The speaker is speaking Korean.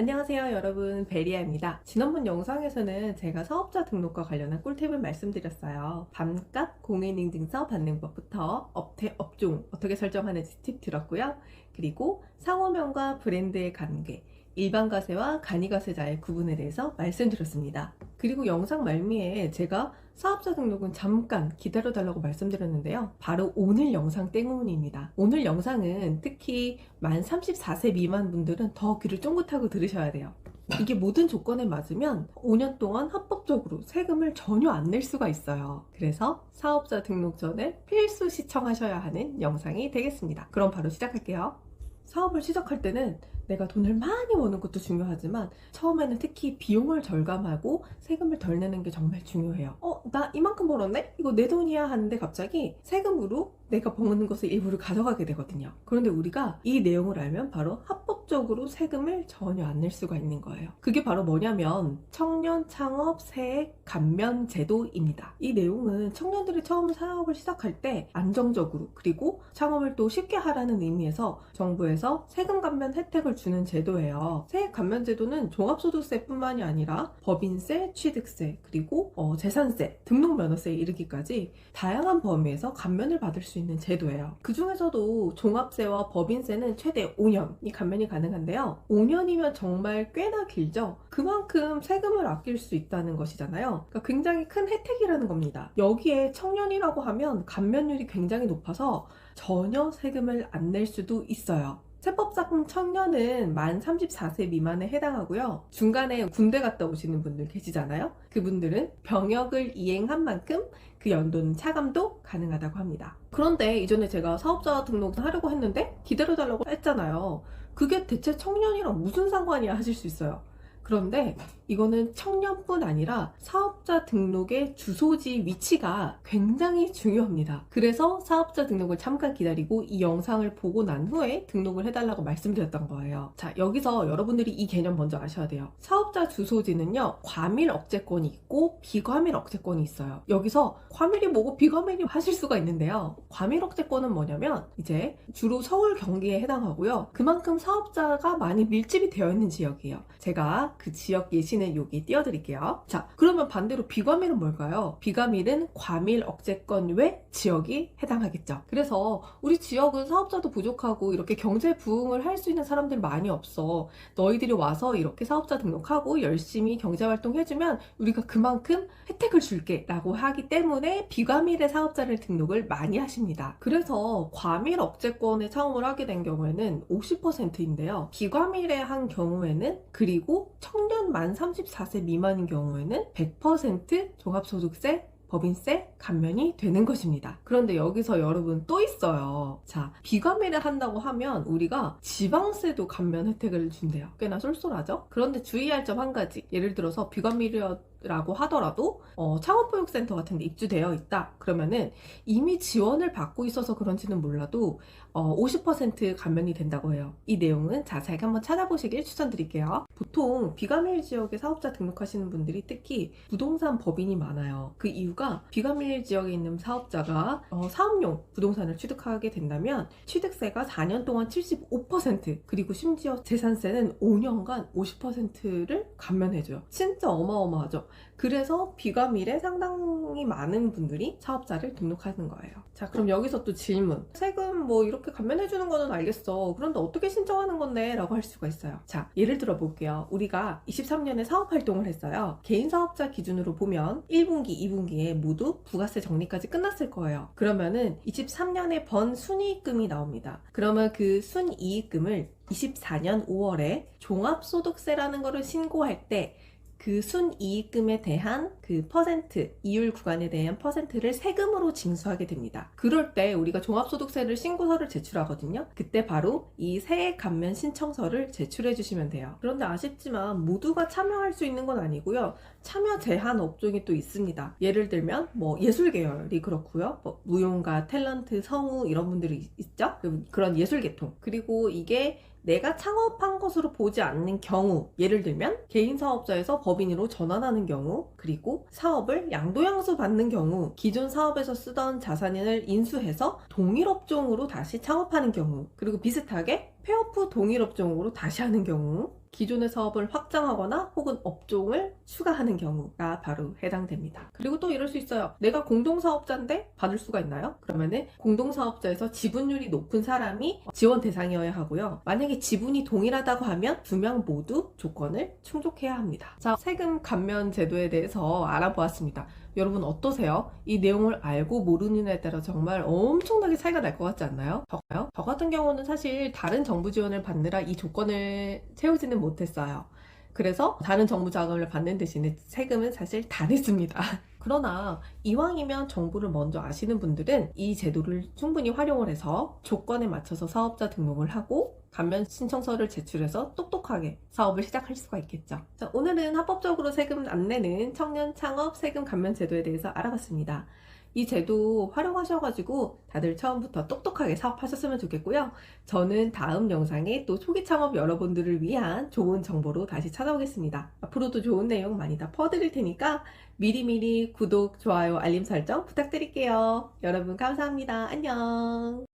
안녕하세요 여러분. 베리아입니다. 지난번 영상에서는 제가 사업자 등록과 관련한 꿀팁을 말씀드렸어요. 반값 공인인증서 받는 법부터 업태 업종 어떻게 설정하는지 팁 들었고요. 그리고 상호명과 브랜드의 관계 일반 가세와 간이 가세자의 구분에 대해서 말씀드렸습니다 그리고 영상 말미에 제가 사업자 등록은 잠깐 기다려 달라고 말씀드렸는데요. 바로 오늘 영상 때문입니다. 오늘 영상은 특히 만 34세 미만 분들은 더 귀를 쫑긋하고 들으셔야 돼요. 이게 모든 조건에 맞으면 5년 동안 합법적으로 세금을 전혀 안 낼 수가 있어요. 그래서 사업자 등록 전에 필수 시청하셔야 하는 영상이 되겠습니다. 그럼 바로 시작할게요. 사업을 시작할 때는 내가 돈을 많이 버는 것도 중요하지만 처음에는 특히 비용을 절감하고 세금을 덜 내는 게 정말 중요해요. 어, 나 이만큼 벌었네? 이거 내 돈이야 하는데 갑자기 세금으로 내가 버는 것을 일부를 가져가게 되거든요. 그런데 우리가 이 내용을 알면 바로 합법 적으로 세금을 전혀 안 낼 수가 있는 거예요. 그게 바로 뭐냐면 청년 창업 세액 감면 제도입니다. 이 내용은 청년들이 처음 사업을 시작할 때 안정적으로 그리고 창업을 또 쉽게 하라는 의미에서 정부에서 세금 감면 혜택을 주는 제도예요. 세액 감면 제도는 종합소득세뿐만이 아니라 법인세, 취득세, 그리고 어, 재산세, 등록면허세에 이르기까지 다양한 범위에서 감면을 받을 수 있는 제도예요. 그 중에서도 종합세와 법인세는 최대 5년이 감면이 가능 한데요. 5년이면 정말 꽤나 길죠. 그만큼 세금을 아낄 수 있다는 것이잖아요. 그러니까 굉장히 큰 혜택이라는 겁니다. 여기에 청년이라고 하면 감면율이 굉장히 높아서 전혀 세금을 안 낼 수도 있어요. 세법상 청년은 만 34세 미만에 해당하고요. 중간에 군대 갔다 오시는 분들 계시잖아요. 그분들은 병역을 이행한 만큼 그 연도는 차감도 가능하다고 합니다. 그런데 이전에 제가 사업자 등록하려고 했는데 기다려달라고 했잖아요. 그게 대체 청년이랑 무슨 상관이야 하실 수 있어요. 그런데 이거는 청년뿐 아니라 사업자 등록의 주소지 위치가 굉장히 중요합니다. 그래서 사업자 등록을 잠깐 기다리고 이 영상을 보고 난 후에 등록을 해달라고 말씀드렸던 거예요. 자, 여기서 여러분들이 이 개념 먼저 아셔야 돼요. 사업자 주소지는요, 과밀 억제권이 있고 비과밀 억제권이 있어요. 여기서 과밀이 뭐고 비과밀이 하실 수가 있는데요. 과밀 억제권은 뭐냐면 이제 주로 서울 경기에 해당하고요. 그만큼 사업자가 많이 밀집이 되어 있는 지역이에요. 제가 그 지역 예시는 여기 띄워드릴게요. 자, 그러면 반대로 비과밀은 뭘까요? 비과밀은 과밀 억제권 외 지역이 해당하겠죠. 그래서 우리 지역은 사업자도 부족하고 이렇게 경제 부흥을 할 수 있는 사람들 많이 없어. 너희들이 와서 이렇게 사업자 등록하고 열심히 경제 활동 해주면 우리가 그만큼 혜택을 줄게 라고 하기 때문에 비과밀의 사업자를 등록을 많이 하십니다. 그래서 과밀 억제권에 창업을 하게 된 경우에는 50%인데요. 비과밀의 한 경우에는 그리고 청년 만 34세 미만인 경우에는 100% 종합소득세 법인세 감면이 되는 것입니다. 그런데 여기서 여러분 또 있어요. 자, 비과밀을 한다고 하면 우리가 지방세도 감면 혜택을 준대요. 꽤나 쏠쏠하죠? 그런데 주의할 점 한 가지. 예를 들어서 비과밀이라고 하더라도 어, 창업보육센터 같은 데 입주되어 있다. 그러면은 이미 지원을 받고 있어서 그런지는 몰라도 어, 50% 감면이 된다고 해요. 이 내용은 자세하게 한번 찾아보시길 추천드릴게요. 보통 비과밀 지역에 사업자 등록하시는 분들이 특히 부동산 법인이 많아요. 그 이유가 비과밀 지역에 있는 사업자가 어, 사업용 부동산을 취득하게 된다면 취득세가 4년 동안 75% 그리고 심지어 재산세는 5년간 50%를 감면해줘요. 진짜 어마어마하죠. 그래서 비과밀에 상당히 많은 분들이 사업자를 등록하는 거예요. 자, 그럼 여기서 또 질문. 세금 뭐 이렇게 감면해주는 거는 알겠어. 그런데 어떻게 신청하는 건데? 라고 할 수가 있어요. 자, 예를 들어 볼게요. 우리가 23년에 사업 활동을 했어요. 개인 사업자 기준으로 보면 1분기, 2분기에 모두 부가세 정리까지 끝났을 거예요. 그러면은 23년에 번 순이익금이 나옵니다. 그러면 그 순이익금을 24년 5월에 종합소득세라는 거를 신고할 때 그 순이익금에 대한 그 퍼센트, 이율 구간에 대한 퍼센트를 세금으로 징수하게 됩니다. 그럴 때 우리가 종합소득세를 신고서를 제출하거든요. 그때 바로 이 세액 감면 신청서를 제출해 주시면 돼요. 그런데 아쉽지만 모두가 참여할 수 있는 건 아니고요. 참여 제한 업종이 또 있습니다. 예를 들면 뭐 예술 계열이 그렇고요. 뭐 무용가, 탤런트, 성우 이런 분들이 있죠. 그런 예술 계통. 그리고 이게 내가 창업한 것으로 보지 않는 경우, 예를 들면 개인 사업자에서 법인으로 전환하는 경우, 그리고 사업을 양도양수 받는 경우, 기존 사업에서 쓰던 자산을 인수해서 동일 업종으로 다시 창업하는 경우, 그리고 비슷하게 폐업 후 동일 업종으로 다시 하는 경우, 기존의 사업을 확장하거나 혹은 업종을 추가하는 경우가 바로 해당됩니다. 그리고 또 이럴 수 있어요. 내가 공동사업자인데 받을 수가 있나요? 그러면은 공동사업자에서 지분율이 높은 사람이 지원 대상이어야 하고요. 만약에 지분이 동일하다고 하면 두 명 모두 조건을 충족해야 합니다. 자, 세금 감면 제도에 대해서 알아보았습니다. 여러분 어떠세요? 이 내용을 알고 모르느냐에 따라 정말 엄청나게 차이가 날 것 같지 않나요? 저요? 저 같은 경우는 사실 다른 정부 지원을 받느라 이 조건을 채우지는 못했어요. 그래서 다른 정부 자금을 받는 대신에 세금은 사실 다 냈습니다. 그러나 이왕이면 정보를 먼저 아시는 분들은 이 제도를 충분히 활용을 해서 조건에 맞춰서 사업자 등록을 하고 감면 신청서를 제출해서 똑똑하게 사업을 시작할 수가 있겠죠. 자, 오늘은 합법적으로 세금 안 내는 청년 창업 세금 감면 제도에 대해서 알아봤습니다. 이 제도 활용하셔가지고 다들 처음부터 똑똑하게 사업하셨으면 좋겠고요. 저는 다음 영상에 또 초기 창업 여러분들을 위한 좋은 정보로 다시 찾아오겠습니다. 앞으로도 좋은 내용 많이 다 퍼드릴 테니까 미리미리 구독, 좋아요, 알림 설정 부탁드릴게요. 여러분 감사합니다. 안녕.